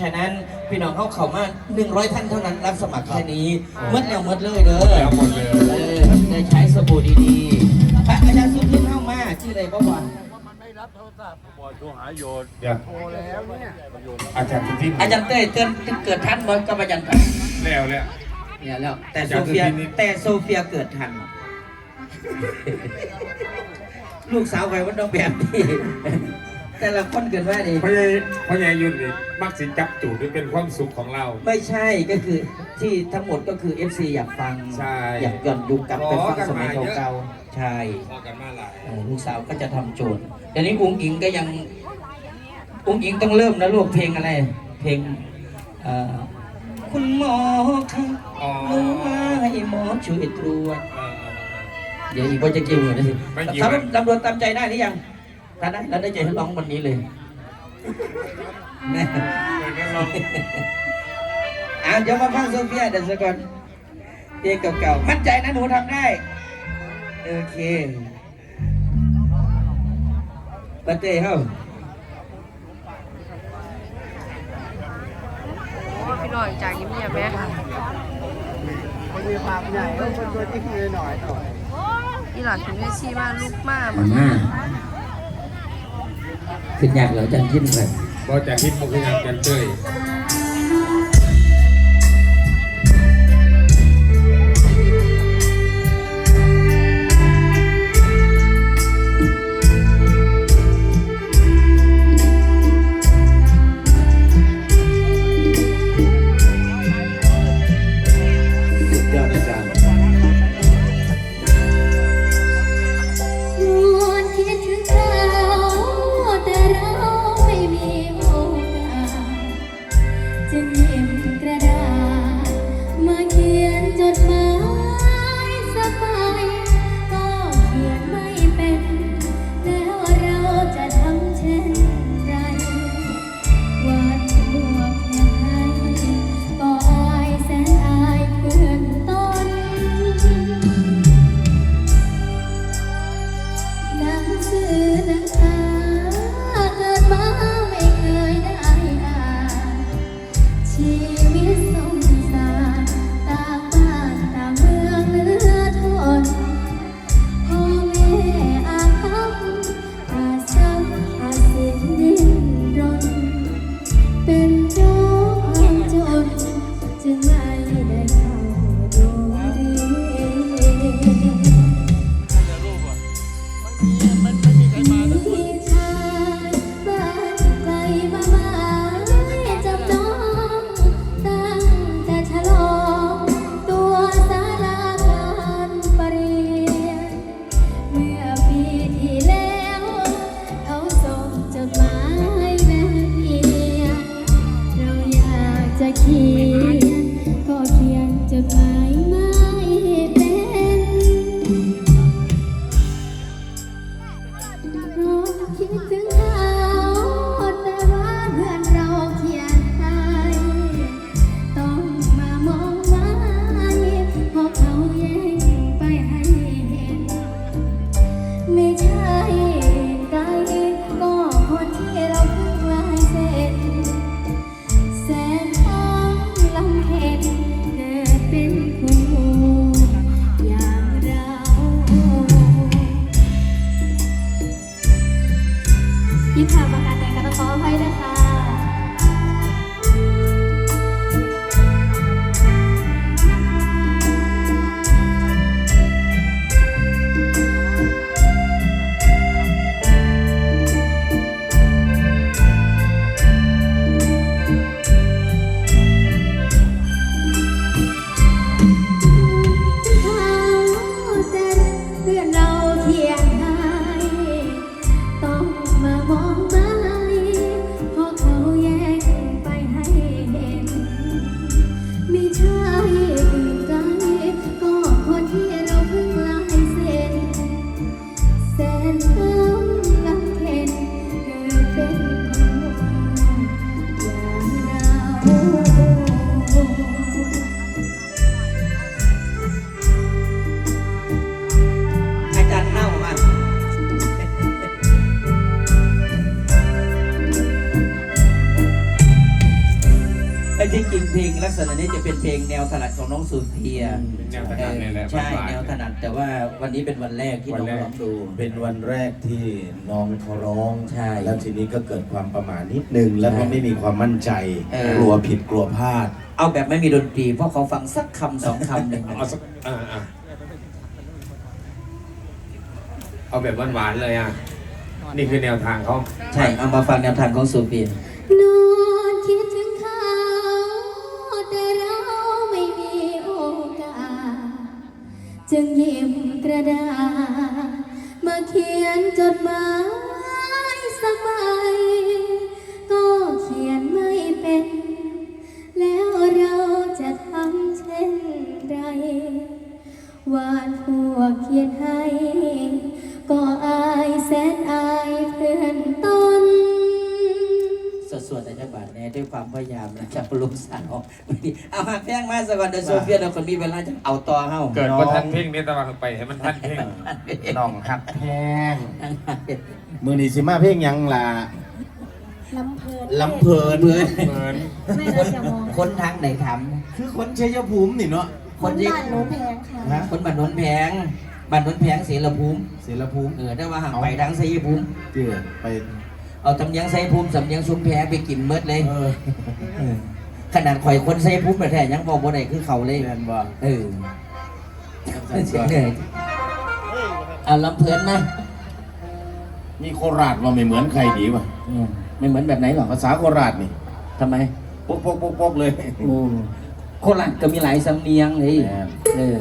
ฉะนั้นพี่น้องเขาเข้ามา100 ท่านเท่านั้นรับสมัครแค่นี้เมื่อแล้วเมื่อเลยเด้อแล้วหมดเลยเออได้ใช้สบู่ดีๆพระอาจารย์สุทินเข้ามาชื่ออะไรบ้างวะบอยโทรหาโยนเดี๋ยวโทรแล้วเนี่ยโยนอาจารย์สุทินอาจารย์เต้ยเตือนเกิดทันบ่กับอาจารย์ทันแล้วแล้วเนี่ยแล้วแต่อาโซจารย์สุเฟียทินนี่แต่โซเฟียเกิดทัน ลูกสาวใครวันต้องแบบนี้ แต่ละคนเกิดว่าดีพ่อใหญ่พ่อใหญ่ยุ่นนี่มักสิจับจูดนี่เป็นความสุขของเรา ไม่ใช่ก็คือที่ทั้งหมดก็คือ FC อยากฟัง ใช่อยากย้อนยุคกลับไปฟังขอกันสมัยมาเยอะ เก่าๆใช่พอกันมาหลาย เออลูกสาวก็จะทำโจทย์เดี๋ยวนี้อุ้งอิงก็ยังอุ้งอิงต้องเริ่มนะลูกเพลงอะไร เพลงเอ่อคุณหมอครับอ๋อ หนูมาให้หมอช่วยตรวจ เออ เดี๋ยวอีกว่าจะเกี่ยวเหมือนนะสิไม่เกี่ยวสำหรับลำดวนตามใจได้หรือยัง ถ้าได้เราได้ใจให้ร้องวันนี้เลยแม่เอองั้นลองอะเดี๋ยวมาฟังโซเฟียเดี๋ยวสักก่อนเพลงเก่าๆมั่นใจนะหนูทำได้ โอเคปาเต้เฮ้าโอ้พี่หน่อยจากยิ้มเงียบไหมไปมีความใหญ่ต้องเป็นตัวที่คือหน่อยหน่อยอีหลักถึงได้ชี้มาลูกมากมาม่า ขึ้นยากเหรอจันยิ้มเลยพอจากทิพย์มุขยามจันเจ้ย ทีก็เขียนจดหมายไม่เป็นเพราะคิดถึงเขาแต่ว่าเพื่อนเราเขียนให้ต้องมามองไม้เพราะเขาแย่งไปให้เห็น ไม่ใช่ 你怕不怕 ที่จริงเพลงลักษณะนี้จะเป็นเพลงแนวถนัดของน้องสุเพียเป็นแนวถนัดเลยแหละใช่หวานๆแนวถนัดแต่ว่าวันนี้เป็นวันแรกที่วันน้องแรกร้องดู เป็นวันแรกที่น้องเขาร้องใช่แล้วทีนี้ก็เกิดความประมาทนิดนึงแล้วก็ไม่มีความมั่นใจเออกลัวผิดกลัวพลาด เอาแบบไม่มีดนตรีเพราะเขาฟังสักคำสองคำหนึ่งเอาสักอ่าอ่าเอาแบบหวานๆเลยอะ นี่คือแนวทางเขาใช่เอามาฟังแนวทางของสุเพียนอน พยายามนะครับลูกสาวเอามาแพงมาสกอนเดยวโซเฟียเราคนมีเวลาจะเอาต่อเฮ้าเกิดว่าทันเพลงนี้แต่ว่าไปให้มันทันเพลงน้องหักแพงมือนีสิมาเพลงหยังล่ะลำเพลินลำเพลินเหมือนเหมือนแม่เราจะมองคนทางไหนถามคือคนชัยภูมินี่เนาะคนที่บ้านหนูแพงค่ะฮะคนบ้านโนนแพงบ้านโนนแพงเสรภูมิเสรภูมิเออได้ว่าห่างไปทางสยภูมิเจือไป เอาตำเนียงสยภูมิสำเนียงชุมแพไปกินเมดเลยเออเออขนาดข่อยคนสยภูมิแท้ๆยังบอกบ่ได้คือเขาเลย แมนบ่เออเสียงเหนื่อยเอาลำเพลินนะมีโคราชว่าไม่เหมือนใครดีวะอืมไม่เหมือนแบบไหนหรอกภาษาโคราชนี่ทำไมปกปกปกปกเลย โอ้โคราชก็มีหลายสำเนียงเลยแม่น เออ